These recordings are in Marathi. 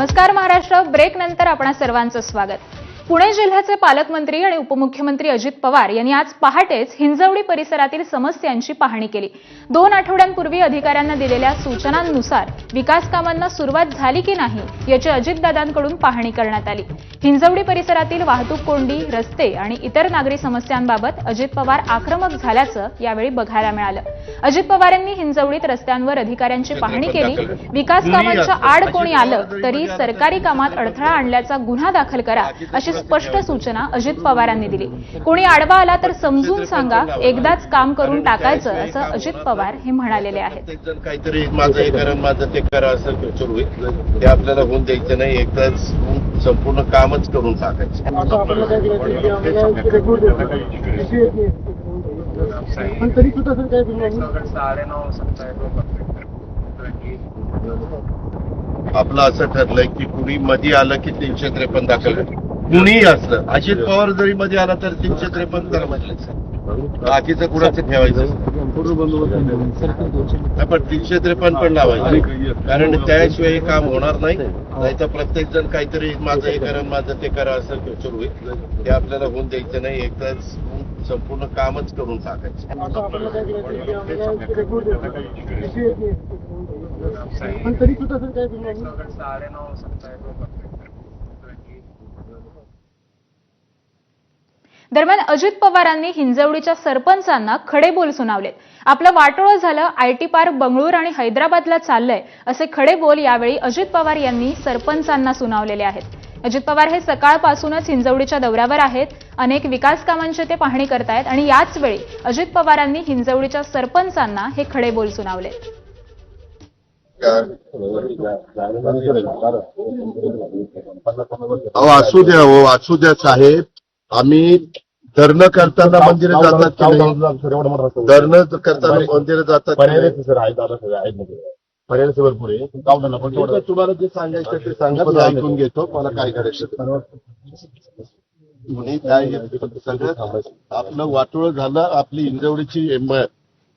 नमस्कार महाराष्ट्र. ब्रेक नंतर आपणा सर्वांचं स्वागत. पुणे जिल्ह्याचे पालकमंत्री आणि उपमुख्यमंत्री अजित पवार यांनी आज पहाटेच हिंजवडी परिसरातील समस्यांची पाहणी केली. दोन आठवड्यांपूर्वी अधिकाऱ्यांना दिलेल्या सूचनांनुसार विकास कामांना सुरुवात झाली की नाही याची अजितदादांकडून पाहणी करण्यात आली. हिंजवडी परिसरातील वाहतूक कोंडी रस्ते आणि इतर नागरी समस्यांबाबत अजित पवार आक्रमक झाल्याचं यावेळी बघायला मिळालं. अजित पवार यांनी हिंजवडीत रस्त्यांवर अधिकाऱ्यांची पाहणी केली. विकास कामांच्या आड कोणी आलं तरी सरकारी कामात अडथळा आणल्याचा गुन्हा दाखल करा अशी स्पष्ट सूचना अजित पवारांनी दिली. कोणी आडवा आला तर समजून सांगा एकदाच काम करून टाकायचं असं अजित पवार हे म्हणालेले आहेत. काहीतरी माझं हे करा माझं ते करा असं होईल ते आपल्याला होऊन द्यायचं नाही एकदाच संपूर्ण कामच करून टाकायचं. तरी सुद्धा सर काय तुम्ही आपलं असं ठरलंय की कुणी मध्ये आलं की तीनशे त्रेपन्न दाखल करा. कुणीही असलं. अजित पवार जरी मध्ये आला तर तीनशे त्रेपन्न करा म्हटलं बाकीचं कुणाचं ठेवायचं? पण तीनशे त्रेपन्न पण लावायचं. कारण त्याशिवाय हे काम होणार नाही. नाहीतर प्रत्येक जण काहीतरी माझं हे करा माझं ते करा असं सुरू होईल. ते आपल्याला होऊन द्यायचं नाही. एकदा संपूर्ण कामच करून टाकायचं आता आपल्याला काय करायचं की आम्हाला एक रेकॉर्ड द्यायचा. विषय येत नाही. पण तरी सुद्धा सर काय तुम्ही दरम्यान अजित पवारांनी हिंजवडीच्या सरपंचांना खडे बोल सुनावलेत. आपलं वाटोळं झालं आयटी पार्क बंगळूर आणि हैदराबादला चाललंय असे खडे बोल यावेळी अजित पवार यांनी सरपंचांना सुनावलेले आहेत. अजित पवार हे सकाळपासूनच हिंजवडीच्या दौऱ्यावर आहेत अनेक विकास कामांची ते पाहणी करतायत आणि याच वेळी अजित पवारांनी हिंजवडीच्या सरपंचांना हे खडे बोल सुनावले असू द्या हो असू द्या साहेब. आम्ही धरणं करताना मंदिरं जातात की नाही? धरणं करताना मंदिरं जातात की नाही? भरपूर आहे पण पण तुम्हाला जे सांगायचं ते सांगा मी ऐकून घेतो मला काय करायचं ते. कुणी काय सगळं आपलं वाटोळ झालं आपली इंजवडीची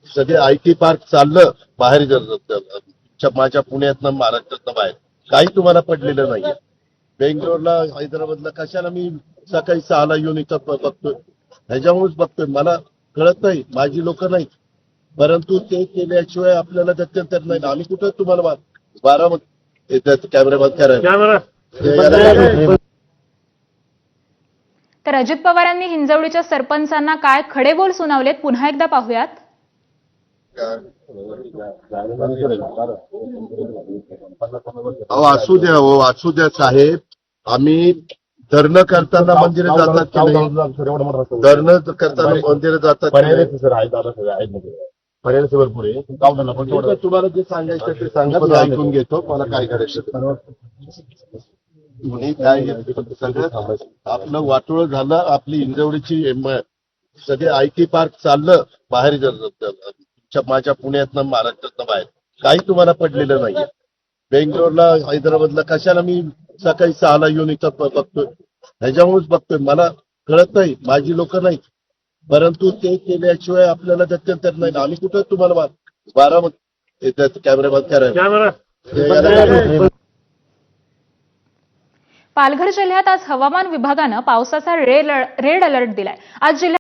सगळे आय टी पार्क चाललं बाहेर जर- जर- माझ्या पुण्यातनं महाराष्ट्रातनं बाहेर काही तुम्हाला पडलेलं नाहीये बेंगलोरला हैदराबादला कशाला मी सकाळी सहाला येऊन इथं बघतोय. ह्याच्यामुळेच बघतोय. मला कळत नाही. माझी लोक नाही परंतु ते केल्याशिवाय आपल्याला गत्यंतर नाही. आम्ही कुठं तुम्हाला बारा कॅमेरा बंद करायला तर अजित पवारांनी हिंजवडीच्या सरपंचांना काय खडे बोल सुनावलेत? पुन्हा एकदा पाहूयात. अहो असू द्या हो. असू द्या साहेब. आम्ही धरणं करताना मंदिरं जातात की नाही? धरणं करताना मंदिरं जातात की पर्याय नाही? सर आहेत दादा सगळे आहेत म्हणजे. भरपूर आहे. पण गावठाणा पण ठीक आहे, तुम्हाला जे सांगायचं ते सांगा मी ऐकून घेतो मला काय करायचं ते. कुणी काय सगळं आपलं वाटोळ झालं आपली इंजवडीची सगळे आय टी पार्क चाललं बाहेर जर- जर- माझ्या पुण्यातनं महाराष्ट्रातनं बाहेर. काही तुम्हाला पडलेलं नाहीये. बेंगलोरला हैदराबादला कशाला मी सकाळी सहाला येऊन इथं ब- बघतोय? ह्याच्यामुळेच बघतोय. मला कळत नाही माझी लोक नाही परंतु ते केल्याशिवाय आपल्याला गत्यंतर नाही आम्ही कुठं तुम्हाला बारा कॅमेरा बंद करायला पालघर जिल्ह्यात आज हवामान विभागानं पावसाचा रेड रेड अलर्ट दिलाय. आज जिल्ह्यात